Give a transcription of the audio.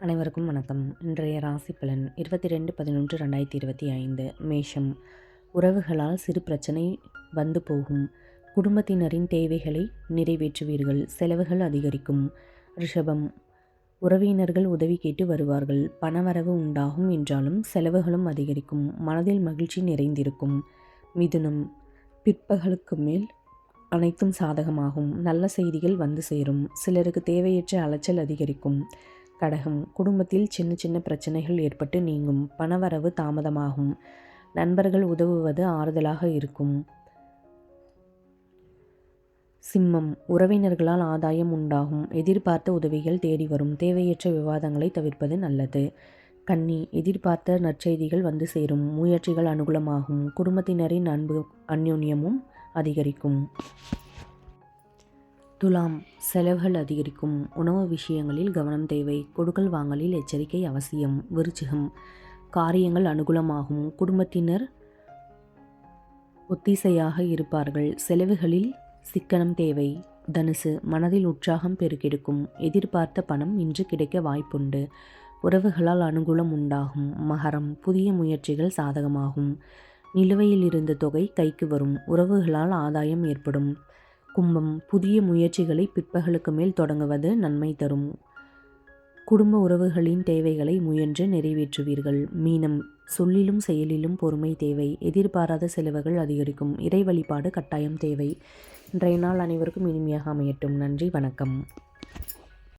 அனைவருக்கும் வணக்கம். இன்றைய ராசி பலன் இருபத்தி ரெண்டு பதினொன்று ரெண்டாயிரத்தி இருபத்தி ஐந்து. மேஷம். உறவுகளால் சிறு பிரச்சனை வந்து போகும். குடும்பத்தினரின் தேவைகளை நிறைவேற்றுவீர்கள். செலவுகள் அதிகரிக்கும். ரிஷபம். உறவினர்கள் உதவி கேட்டு வருவார்கள். பணவரவு உண்டாகும் என்றாலும் செலவுகளும் அதிகரிக்கும். மனதில் மகிழ்ச்சி நிறைந்திருக்கும். மிதுனம். பிற்பகலுக்கு மேல் அனைத்தும் சாதகமாகும். நல்ல செய்திகள் வந்து சேரும். சிலருக்கு தேவையற்ற அலைச்சல் அதிகரிக்கும். கடகம். குடும்பத்தில் சின்ன சின்ன பிரச்சனைகள் ஏற்பட்டு நீங்கும். பணவரவு தாமதமாகும். நண்பர்கள் உதவுவது ஆறுதலாக இருக்கும். சிம்மம். உறவினர்களால் ஆதாயம் உண்டாகும். எதிர்பார்த்த உதவிகள் தேடி வரும். தேவையற்ற விவாதங்களை தவிர்ப்பது நல்லது. கன்னி. எதிர்பார்த்த நற்செய்திகள் வந்து சேரும். முயற்சிகள் அனுகூலமாகும். குடும்பத்தினரின் அன்பு அந்யோன்யமும் அதிகரிக்கும். துலாம் செலவுகள் அதிகரிக்கும். உணவு விஷயங்களில் கவனம் தேவை. கொடுக்கல் வாங்கலில் எச்சரிக்கை அவசியம். விருச்சிகம். காரியங்கள் அனுகூலமாகும். குடும்பத்தினர் ஒத்திசையாக இருப்பார்கள். செலவுகளில் சிக்கனம் தேவை. தனுசு மனதில் உற்சாகம் பெருக்கெடுக்கும். எதிர்பார்த்த பணம் இன்று கிடைக்க வாய்ப்புண்டு. உறவுகளால் அனுகூலம் உண்டாகும். மகரம் புதிய முயற்சிகள் சாதகமாகும். நிலுவையில் இருந்த தொகை கைக்கு வரும். உறவுகளால் ஆதாயம் ஏற்படும். கும்பம் புதிய முயற்சிகளை பிற்பகலுக்கு மேல் தொடங்குவது நன்மை தரும். குடும்ப உறவுகளின் தேவைகளை முயன்று நிறைவேற்றுவீர்கள். மீனம் சொல்லிலும் செயலிலும் பொறுமை தேவை. எதிர்பாராத செலவுகள் அதிகரிக்கும். இறை வழிபாடு கட்டாயம் தேவை. இன்றைய நாள் அனைவருக்கும் இனிமையாக அமையட்டும். நன்றி வணக்கம்.